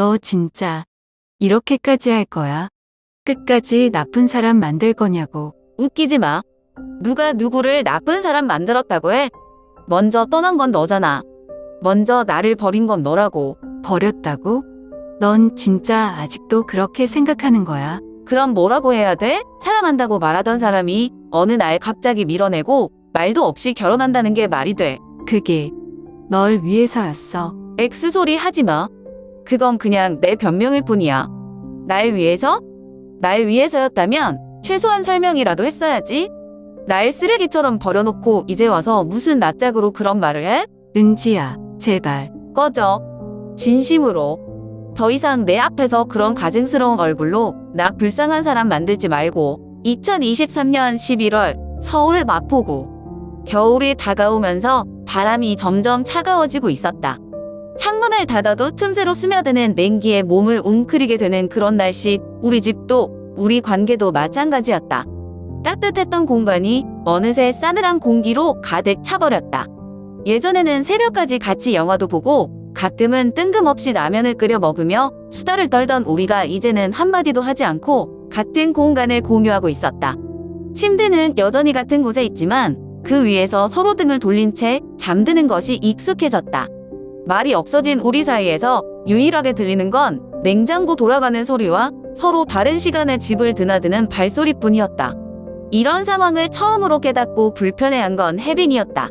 너 진짜 이렇게까지 할 거야? 끝까지 나쁜 사람 만들 거냐고. 웃기지 마. 누가 누구를 나쁜 사람 만들었다고 해? 먼저 떠난 건 너잖아. 먼저 나를 버린 건 너라고. 버렸다고? 넌 진짜 아직도 그렇게 생각하는 거야? 그럼 뭐라고 해야 돼? 사랑한다고 말하던 사람이 어느 날 갑자기 밀어내고 말도 없이 결혼한다는 게 말이 돼. 그게 널 위해서였어. 엑스 소리 하지 마. 그건 그냥 내 변명일 뿐이야. 날 위해서? 날 위해서였다면 최소한 설명이라도 했어야지. 날 쓰레기처럼 버려놓고 이제 와서 무슨 낯짝으로 그런 말을 해? 은지야, 제발. 꺼져. 진심으로. 더 이상 내 앞에서 그런 가증스러운 얼굴로 나 불쌍한 사람 만들지 말고 2023년 11월 서울 마포구 겨울이 다가오면서 바람이 점점 차가워지고 있었다. 창문을 닫아도 틈새로 스며드는 냉기에 몸을 웅크리게 되는 그런 날씨 우리 집도 우리 관계도 마찬가지였다. 따뜻했던 공간이 어느새 싸늘한 공기로 가득 차버렸다. 예전에는 새벽까지 같이 영화도 보고 가끔은 뜬금없이 라면을 끓여 먹으며 수다를 떨던 우리가 이제는 한마디도 하지 않고 같은 공간을 공유하고 있었다. 침대는 여전히 같은 곳에 있지만 그 위에서 서로 등을 돌린 채 잠드는 것이 익숙해졌다. 말이 없어진 우리 사이에서 유일하게 들리는 건 냉장고 돌아가는 소리와 서로 다른 시간에 집을 드나드는 발소리뿐이었다. 이런 상황을 처음으로 깨닫고 불편해한 건 혜빈이었다.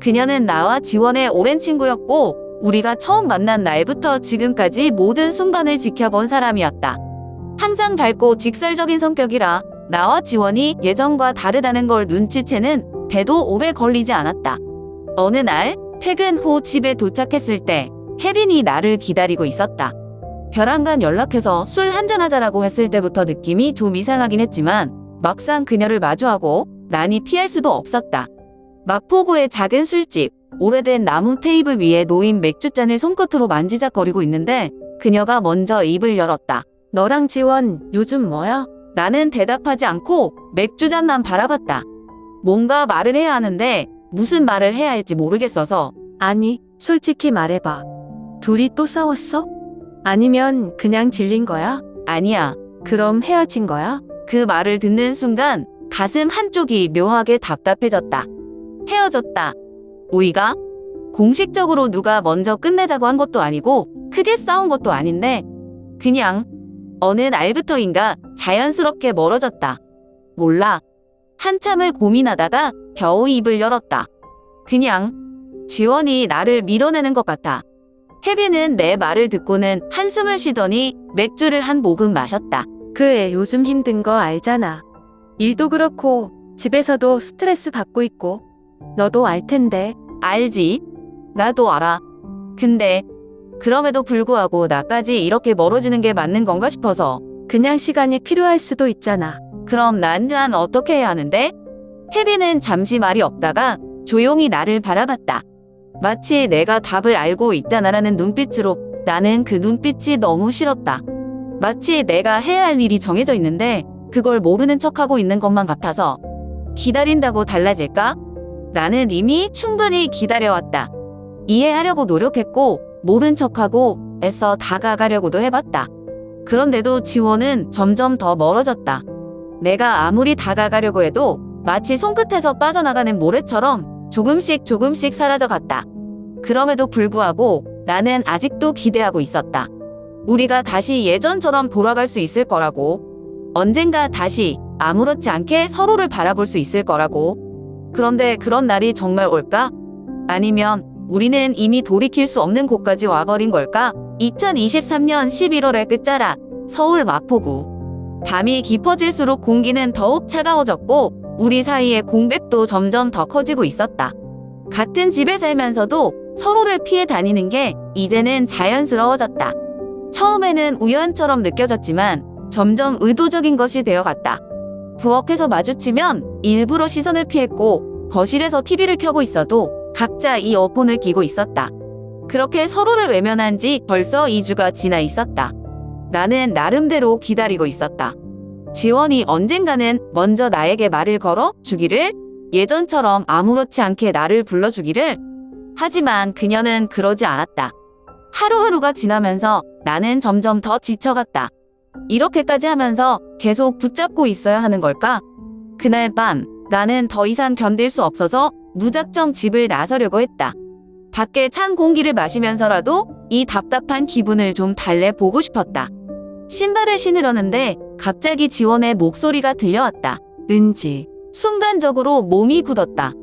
그녀는 나와 지원의 오랜 친구였고 우리가 처음 만난 날부터 지금까지 모든 순간을 지켜본 사람이었다. 항상 밝고 직설적인 성격이라 나와 지원이 예전과 다르다는 걸 눈치채는 대도 오래 걸리지 않았다. 어느 날 퇴근 후 집에 도착했을 때 혜빈이 나를 기다리고 있었다. 벼랑간 연락해서 술 한잔하자라고 했을 때부터 느낌이 좀 이상하긴 했지만 막상 그녀를 마주하고 난이 피할 수도 없었다. 마포구의 작은 술집, 오래된 나무 테이블 위에 놓인 맥주잔을 손끝으로 만지작거리고 있는데 그녀가 먼저 입을 열었다. 너랑 지원 요즘 뭐야? 나는 대답하지 않고 맥주잔만 바라봤다. 뭔가 말을 해야 하는데 무슨 말을 해야 할지 모르겠어서 아니, 솔직히 말해봐. 둘이 또 싸웠어? 아니면 그냥 질린 거야? 아니야. 그럼 헤어진 거야? 그 말을 듣는 순간 가슴 한쪽이 묘하게 답답해졌다. 헤어졌다. 우리가 공식적으로 누가 먼저 끝내자고 한 것도 아니고 크게 싸운 것도 아닌데 그냥 어느 날부터인가 자연스럽게 멀어졌다. 몰라. 한참을 고민하다가 겨우 입을 열었다. 그냥 지원이 나를 밀어내는 것 같아. 혜빈은 내 말을 듣고는 한숨을 쉬더니 맥주를 한 모금 마셨다. 그 애 요즘 힘든 거 알잖아. 일도 그렇고 집에서도 스트레스 받고 있고 너도 알 텐데 알지? 나도 알아. 근데 그럼에도 불구하고 나까지 이렇게 멀어지는 게 맞는 건가 싶어서 그냥 시간이 필요할 수도 있잖아. 그럼 난, 난 어떻게 해야 하는데? 혜빈은 잠시 말이 없다가 조용히 나를 바라봤다. 마치 내가 답을 알고 있다나라는 눈빛으로 나는 그 눈빛이 너무 싫었다. 마치 내가 해야 할 일이 정해져 있는데 그걸 모르는 척하고 있는 것만 같아서 기다린다고 달라질까? 나는 이미 충분히 기다려왔다. 이해하려고 노력했고 모른 척하고 애써 다가가려고도 해봤다. 그런데도 지원은 점점 더 멀어졌다. 내가 아무리 다가가려고 해도 마치 손끝에서 빠져나가는 모래처럼 조금씩 조금씩 사라져 갔다. 그럼에도 불구하고 나는 아직도 기대하고 있었다. 우리가 다시 예전처럼 돌아갈 수 있을 거라고. 언젠가 다시 아무렇지 않게 서로를 바라볼 수 있을 거라고. 그런데 그런 날이 정말 올까? 아니면 우리는 이미 돌이킬 수 없는 곳까지 와버린 걸까? 2023년 11월의 끝자락, 서울 마포구. 밤이 깊어질수록 공기는 더욱 차가워졌고, 우리 사이의 공백도 점점 더 커지고 있었다. 같은 집에 살면서도 서로를 피해 다니는 게 이제는 자연스러워졌다. 처음에는 우연처럼 느껴졌지만 점점 의도적인 것이 되어갔다. 부엌에서 마주치면 일부러 시선을 피했고 거실에서 TV를 켜고 있어도 각자 이어폰을 끼고 있었다. 그렇게 서로를 외면한 지 벌써 2주가 지나 있었다. 나는 나름대로 기다리고 있었다. 지원이 언젠가는 먼저 나에게 말을 걸어 주기를 예전처럼 아무렇지 않게 나를 불러주기를 하지만 그녀는 그러지 않았다. 하루하루가 지나면서 나는 점점 더 지쳐갔다. 이렇게까지 하면서 계속 붙잡고 있어야 하는 걸까? 그날 밤 나는 더 이상 견딜 수 없어서 무작정 집을 나서려고 했다. 밖에 찬 공기를 마시면서라도 이 답답한 기분을 좀 달래보고 싶었다. 신발을 신으려는데 갑자기 지원의 목소리가 들려왔다. 은지, 순간적으로 몸이 굳었다.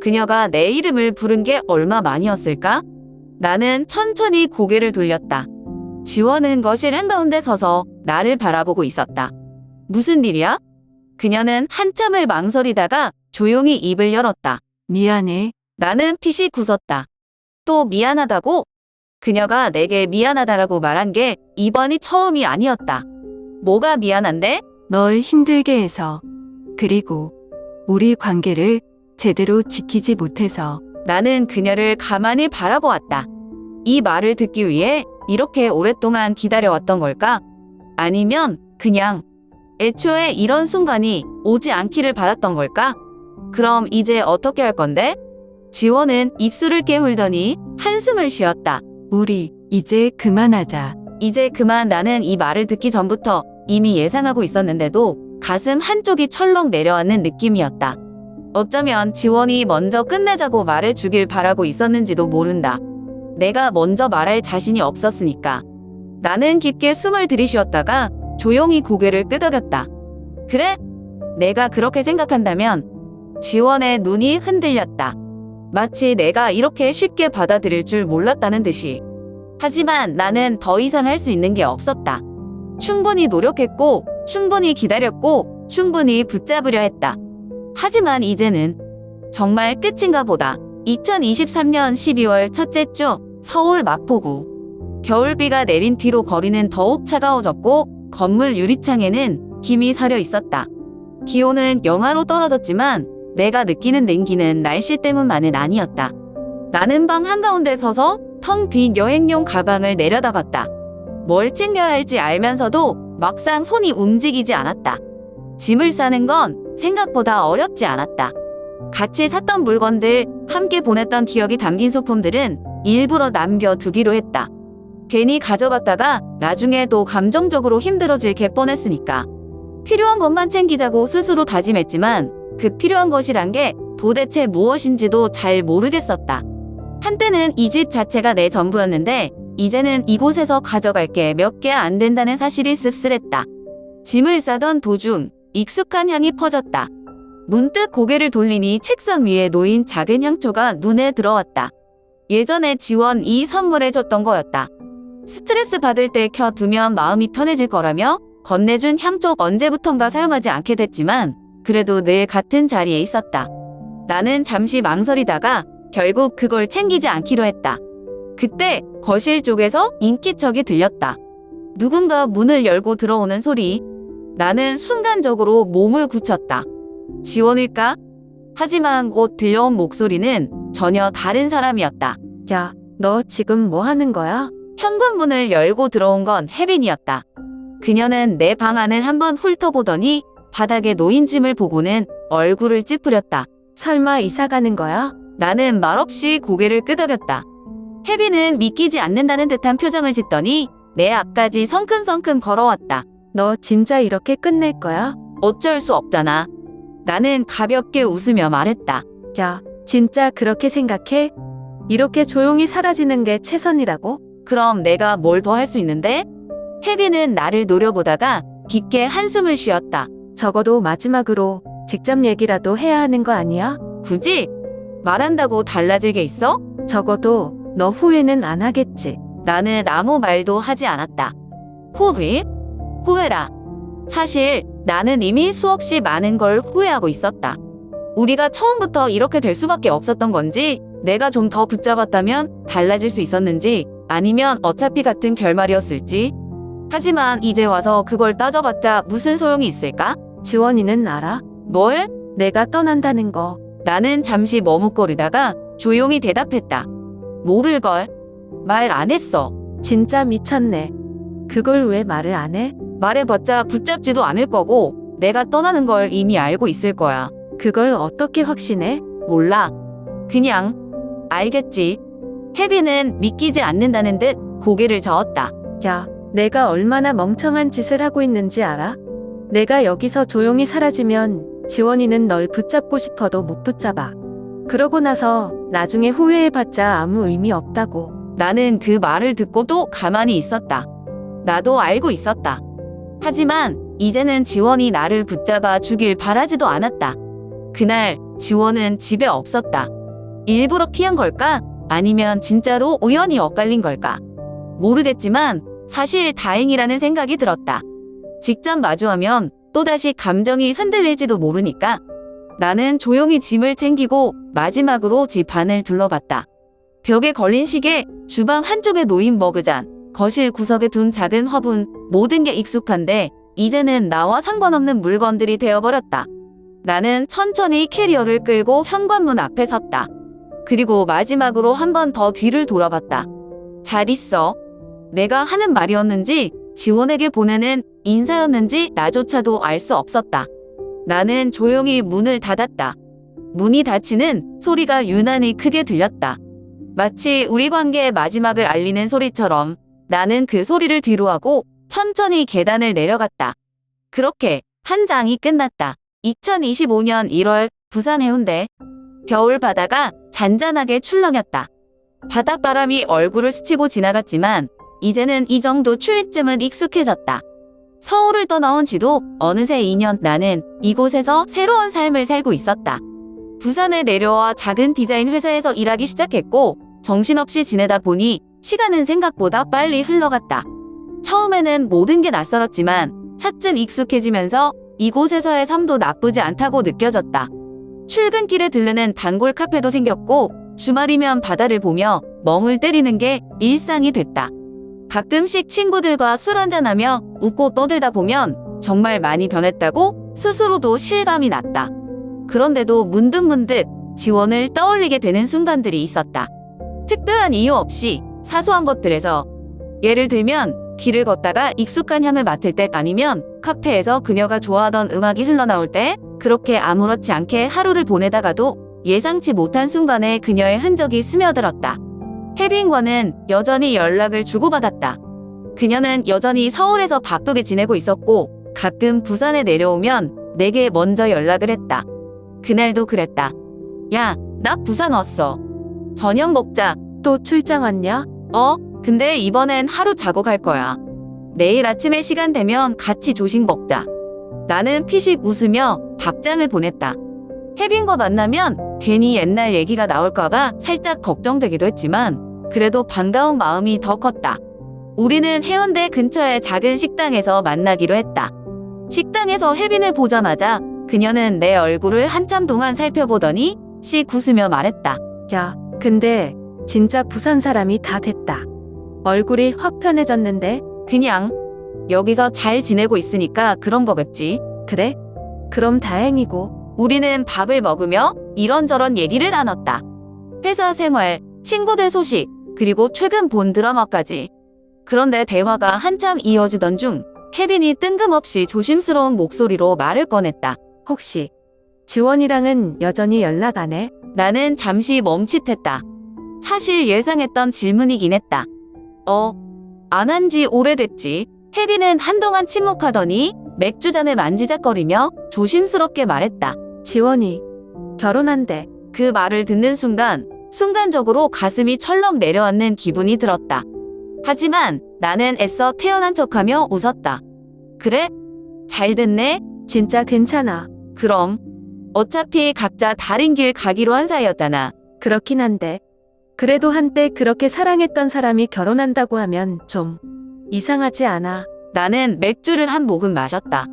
그녀가 내 이름을 부른 게 얼마 만이었을까? 나는 천천히 고개를 돌렸다. 지원은 거실 한가운데 서서 나를 바라보고 있었다. 무슨 일이야? 그녀는 한참을 망설이다가 조용히 입을 열었다. 미안해. 나는 핏이 굳었다. 또 미안하다고? 그녀가 내게 미안하다라고 말한 게 이번이 처음이 아니었다. 뭐가 미안한데? 널 힘들게 해서. 그리고 우리 관계를 제대로 지키지 못해서. 나는 그녀를 가만히 바라보았다. 이 말을 듣기 위해 이렇게 오랫동안 기다려왔던 걸까? 아니면 그냥 애초에 이런 순간이 오지 않기를 바랐던 걸까? 그럼 이제 어떻게 할 건데? 지원은 입술을 깨물더니 한숨을 쉬었다. 우리 이제 그만하자. 이제 그만 나는 이 말을 듣기 전부터 이미 예상하고 있었는데도 가슴 한쪽이 철렁 내려앉는 느낌이었다. 어쩌면 지원이 먼저 끝내자고 말해주길 바라고 있었는지도 모른다. 내가 먼저 말할 자신이 없었으니까. 나는 깊게 숨을 들이쉬었다가 조용히 고개를 끄덕였다. 그래? 내가 그렇게 생각한다면 지원의 눈이 흔들렸다. 마치 내가 이렇게 쉽게 받아들일 줄 몰랐다는 듯이. 하지만 나는 더 이상 할 수 있는 게 없었다. 충분히 노력했고, 충분히 기다렸고, 충분히 붙잡으려 했다. 하지만 이제는 정말 끝인가 보다. 2023년 12월 첫째 주 서울 마포구. 겨울비가 내린 뒤로 거리는 더욱 차가워졌고 건물 유리창에는 김이 서려 있었다. 기온은 영하로 떨어졌지만 내가 느끼는 냉기는 날씨 때문만은 아니었다. 나는 방 한가운데 서서 텅 빈 여행용 가방을 내려다봤다. 뭘 챙겨야 할지 알면서도 막상 손이 움직이지 않았다. 짐을 싸는 건 생각보다 어렵지 않았다. 같이 샀던 물건들, 함께 보냈던 기억이 담긴 소품들은 일부러 남겨두기로 했다. 괜히 가져갔다가 나중에 또 감정적으로 힘들어질 게 뻔했으니까. 필요한 것만 챙기자고 스스로 다짐했지만 그 필요한 것이란 게 도대체 무엇인지도 잘 모르겠었다. 한때는 이 집 자체가 내 전부였는데 이제는 이곳에서 가져갈 게 몇 개 안 된다는 사실이 씁쓸했다. 짐을 싸던 도중 익숙한 향이 퍼졌다. 문득 고개를 돌리니 책상 위에 놓인 작은 향초가 눈에 들어왔다. 예전에 지원이 선물해줬던 거였다. 스트레스 받을 때 켜두면 마음이 편해질 거라며 건네준 향초 언제부턴가 사용하지 않게 됐지만 그래도 늘 같은 자리에 있었다. 나는 잠시 망설이다가 결국 그걸 챙기지 않기로 했다. 그때 거실 쪽에서 인기척이 들렸다. 누군가 문을 열고 들어오는 소리. 나는 순간적으로 몸을 굳혔다. 지원일까? 하지만 곧 들려온 목소리는 전혀 다른 사람이었다. 야, 너 지금 뭐 하는 거야? 현관문을 열고 들어온 건 혜빈이었다. 그녀는 내 방 안을 한번 훑어보더니 바닥에 놓인 짐을 보고는 얼굴을 찌푸렸다. 설마 이사 가는 거야? 나는 말없이 고개를 끄덕였다. 혜빈은 믿기지 않는다는 듯한 표정을 짓더니 내 앞까지 성큼성큼 걸어왔다. 너 진짜 이렇게 끝낼 거야? 어쩔 수 없잖아. 나는 가볍게 웃으며 말했다. 야, 진짜 그렇게 생각해? 이렇게 조용히 사라지는 게 최선이라고? 그럼 내가 뭘 더 할 수 있는데? 혜빈은 나를 노려보다가 깊게 한숨을 쉬었다. 적어도 마지막으로 직접 얘기라도 해야 하는 거 아니야? 굳이? 말한다고 달라질 게 있어? 적어도 너 후회는 안 하겠지. 나는 아무 말도 하지 않았다. 후회? 후회라. 사실 나는 이미 수없이 많은 걸 후회하고 있었다. 우리가 처음부터 이렇게 될 수밖에 없었던 건지, 내가 좀 더 붙잡았다면 달라질 수 있었는지, 아니면 어차피 같은 결말이었을지. 하지만 이제 와서 그걸 따져봤자 무슨 소용이 있을까? 지원이는 알아? 뭘? 내가 떠난다는 거. 나는 잠시 머뭇거리다가 조용히 대답했다. 모를 걸. 말 안 했어. 진짜 미쳤네. 그걸 왜 말을 안 해? 말해봤자 붙잡지도 않을 거고 내가 떠나는 걸 이미 알고 있을 거야. 그걸 어떻게 확신해? 몰라. 그냥 알겠지. 혜빈은 믿기지 않는다는 듯 고개를 저었다. 야, 내가 얼마나 멍청한 짓을 하고 있는지 알아? 내가 여기서 조용히 사라지면 지원이는 널 붙잡고 싶어도 못 붙잡아. 그러고 나서 나중에 후회해봤자 아무 의미 없다고. 나는 그 말을 듣고도 가만히 있었다. 나도 알고 있었다. 하지만 이제는 지원이 나를 붙잡아 주길 바라지도 않았다. 그날 지원은 집에 없었다. 일부러 피한 걸까? 아니면 진짜로 우연히 엇갈린 걸까? 모르겠지만 사실 다행이라는 생각이 들었다. 직접 마주하면 또다시 감정이 흔들릴지도 모르니까 나는 조용히 짐을 챙기고 마지막으로 집 안을 둘러봤다. 벽에 걸린 시계, 주방 한쪽에 놓인 머그잔, 거실 구석에 둔 작은 화분, 모든 게 익숙한데 이제는 나와 상관없는 물건들이 되어버렸다. 나는 천천히 캐리어를 끌고 현관문 앞에 섰다. 그리고 마지막으로 한 번 더 뒤를 돌아봤다. 잘 있어. 내가 하는 말이었는지 지원에게 보내는 인사였는지 나조차도 알 수 없었다. 나는 조용히 문을 닫았다. 문이 닫히는 소리가 유난히 크게 들렸다. 마치 우리 관계의 마지막을 알리는 소리처럼 나는 그 소리를 뒤로하고 천천히 계단을 내려갔다. 그렇게 한 장이 끝났다. 2025년 1월 부산 해운대 겨울 바다가 잔잔하게 출렁였다. 바닷바람이 얼굴을 스치고 지나갔지만 이제는 이 정도 추위쯤은 익숙해졌다. 서울을 떠나온 지도 어느새 2년 나는 이곳에서 새로운 삶을 살고 있었다. 부산에 내려와 작은 디자인 회사에서 일하기 시작했고 정신없이 지내다 보니 시간은 생각보다 빨리 흘러갔다. 처음에는 모든 게 낯설었지만 차츰 익숙해지면서 이곳에서의 삶도 나쁘지 않다고 느껴졌다. 출근길에 들르는 단골 카페도 생겼고 주말이면 바다를 보며 멍을 때리는 게 일상이 됐다. 가끔씩 친구들과 술 한잔하며 웃고 떠들다 보면 정말 많이 변했다고 스스로도 실감이 났다. 그런데도 문득문득 지원을 떠올리게 되는 순간들이 있었다. 특별한 이유 없이 사소한 것들에서 예를 들면 길을 걷다가 익숙한 향을 맡을 때 아니면 카페에서 그녀가 좋아하던 음악이 흘러나올 때 그렇게 아무렇지 않게 하루를 보내다가도 예상치 못한 순간에 그녀의 흔적이 스며들었다. 혜빈과는 여전히 연락을 주고받았다. 그녀는 여전히 서울에서 바쁘게 지내고 있었고 가끔 부산에 내려오면 내게 먼저 연락을 했다. 그날도 그랬다. 야, 나 부산 왔어. 저녁 먹자. 또 출장 왔냐? 어? 근데 이번엔 하루 자고 갈 거야. 내일 아침에 시간 되면 같이 조식 먹자. 나는 피식 웃으며 답장을 보냈다. 혜빈과 만나면 괜히 옛날 얘기가 나올까봐 살짝 걱정되기도 했지만 그래도 반가운 마음이 더 컸다. 우리는 해운대 근처의 작은 식당에서 만나기로 했다. 식당에서 혜빈을 보자마자 그녀는 내 얼굴을 한참 동안 살펴보더니 씩 웃으며 말했다. 야, 근데 진짜 부산 사람이 다 됐다. 얼굴이 확 편해졌는데? 그냥 여기서 잘 지내고 있으니까 그런 거겠지. 그래? 그럼 다행이고. 우리는 밥을 먹으며 이런저런 얘기를 나눴다. 회사 생활, 친구들 소식, 그리고 최근 본 드라마까지. 그런데 대화가 한참 이어지던 중 혜빈이 뜬금없이 조심스러운 목소리로 말을 꺼냈다. 혹시 지원이랑은 여전히 연락 안 해? 나는 잠시 멈칫했다. 사실 예상했던 질문이긴 했다. 어, 안 한 지 오래됐지. 혜빈은 한동안 침묵하더니 맥주잔을 만지작거리며 조심스럽게 말했다. 지원이 결혼한대. 그 말을 듣는 순간 순간적으로 가슴이 철렁 내려앉는 기분이 들었다. 하지만 나는 애써 태어난 척하며 웃었다. 그래? 잘 됐네? 진짜 괜찮아. 그럼. 어차피 각자 다른 길 가기로 한 사이였잖아. 그렇긴 한데. 그래도 한때 그렇게 사랑했던 사람이 결혼한다고 하면 좀 이상하지 않아. 나는 맥주를 한 모금 마셨다.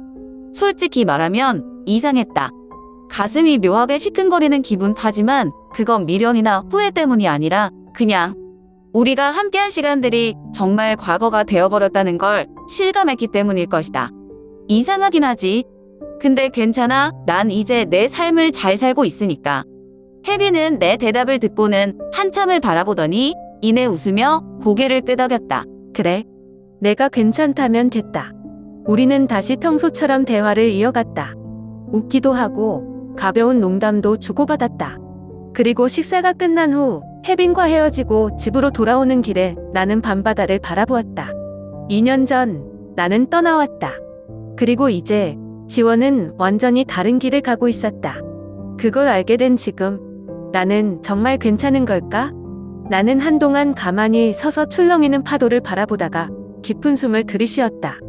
솔직히 말하면 이상했다. 가슴이 묘하게 시큰거리는 기분 하지만 그건 미련이나 후회 때문이 아니라 그냥 우리가 함께한 시간들이 정말 과거가 되어버렸다는 걸 실감했기 때문일 것이다. 이상하긴 하지. 근데 괜찮아. 난 이제 내 삶을 잘 살고 있으니까. 혜빈은 내 대답을 듣고는 한참을 바라보더니 이내 웃으며 고개를 끄덕였다. 그래. 내가 괜찮다면 됐다. 우리는 다시 평소처럼 대화를 이어갔다. 웃기도 하고 가벼운 농담도 주고받았다. 그리고 식사가 끝난 후 혜빈과 헤어지고 집으로 돌아오는 길에 나는 밤바다를 바라보았다. 2년 전 나는 떠나왔다. 그리고 이제 지원은 완전히 다른 길을 가고 있었다. 그걸 알게 된 지금 나는 정말 괜찮은 걸까? 나는 한동안 가만히 서서 출렁이는 파도를 바라보다가 깊은 숨을 들이쉬었다.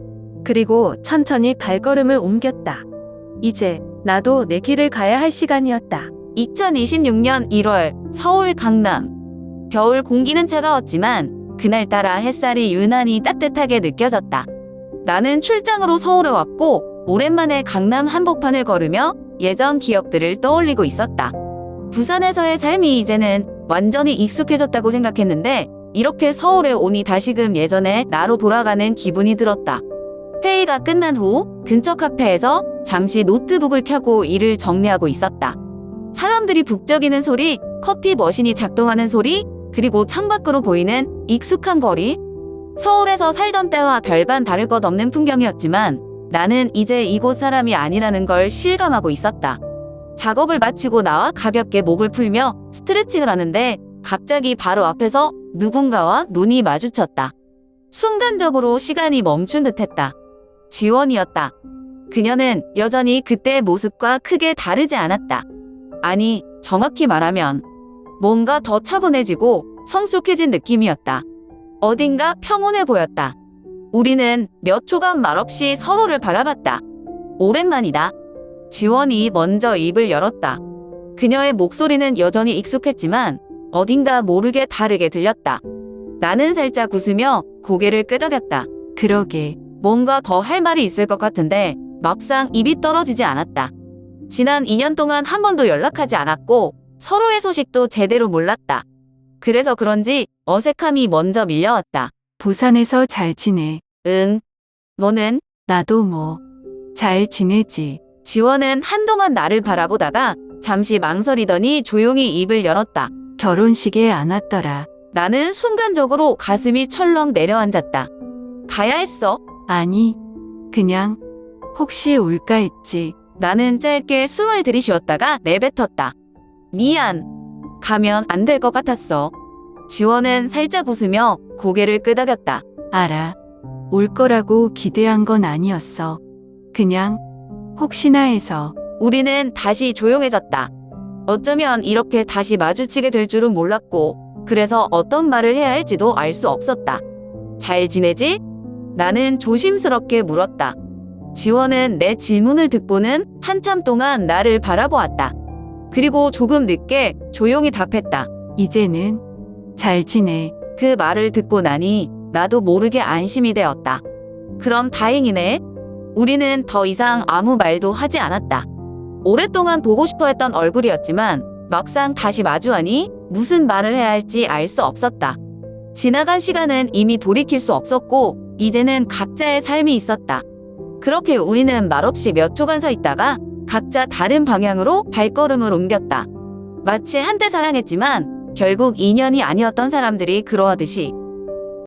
그리고 천천히 발걸음을 옮겼다. 이제 나도 내 길을 가야 할 시간이었다. 2026년 1월 서울 강남. 겨울 공기는 차가웠지만 그날따라 햇살이 유난히 따뜻하게 느껴졌다. 나는 출장으로 서울에 왔고 오랜만에 강남 한복판을 걸으며 예전 기억들을 떠올리고 있었다. 부산에서의 삶이 이제는 완전히 익숙해졌다고 생각했는데 이렇게 서울에 오니 다시금 예전에 나로 돌아가는 기분이 들었다. 회의가 끝난 후 근처 카페에서 잠시 노트북을 켜고 일을 정리하고 있었다. 사람들이 북적이는 소리, 커피 머신이 작동하는 소리, 그리고 창밖으로 보이는 익숙한 거리. 서울에서 살던 때와 별반 다를 것 없는 풍경이었지만 나는 이제 이곳 사람이 아니라는 걸 실감하고 있었다. 작업을 마치고 나와 가볍게 목을 풀며 스트레칭을 하는데 갑자기 바로 앞에서 누군가와 눈이 마주쳤다. 순간적으로 시간이 멈춘 듯 했다. 지원이었다. 그녀는 여전히 그때의 모습과 크게 다르지 않았다. 아니, 정확히 말하면 뭔가 더 차분해지고 성숙해진 느낌이었다. 어딘가 평온해 보였다. 우리는 몇 초간 말없이 서로를 바라봤다. 오랜만이다. 지원이 먼저 입을 열었다. 그녀의 목소리는 여전히 익숙했지만 어딘가 모르게 다르게 들렸다. 나는 살짝 웃으며 고개를 끄덕였다. 그러게. 뭔가 더 할 말이 있을 것 같은데 막상 입이 떨어지지 않았다. 지난 2년 동안 한 번도 연락하지 않았고 서로의 소식도 제대로 몰랐다. 그래서 그런지 어색함이 먼저 밀려왔다. 부산에서 잘 지내. 응. 너는? 나도 뭐. 잘 지내지. 지원은 한동안 나를 바라보다가 잠시 망설이더니 조용히 입을 열었다. 결혼식에 안 왔더라. 나는 순간적으로 가슴이 철렁 내려앉았다. 가야 했어. 아니, 그냥 혹시 올까 했지. 나는 짧게 숨을 들이쉬었다가 내뱉었다. 미안. 가면 안 될 것 같았어. 지원은 살짝 웃으며 고개를 끄덕였다. 알아. 올 거라고 기대한 건 아니었어. 그냥 혹시나 해서 우리는 다시 조용해졌다. 어쩌면 이렇게 다시 마주치게 될 줄은 몰랐고, 그래서 어떤 말을 해야 할지도 알 수 없었다. 잘 지내지? 나는 조심스럽게 물었다. 지원은 내 질문을 듣고는 한참 동안 나를 바라보았다. 그리고 조금 늦게 조용히 답했다. 이제는 잘 지내. 그 말을 듣고 나니 나도 모르게 안심이 되었다. 그럼 다행이네. 우리는 더 이상 아무 말도 하지 않았다. 오랫동안 보고 싶어 했던 얼굴이었지만 막상 다시 마주하니 무슨 말을 해야 할지 알 수 없었다. 지나간 시간은 이미 돌이킬 수 없었고 이제는 각자의 삶이 있었다. 그렇게 우리는 말없이 몇 초간 서 있다가 각자 다른 방향으로 발걸음을 옮겼다. 마치 한때 사랑했지만 결국 인연이 아니었던 사람들이 그러하듯이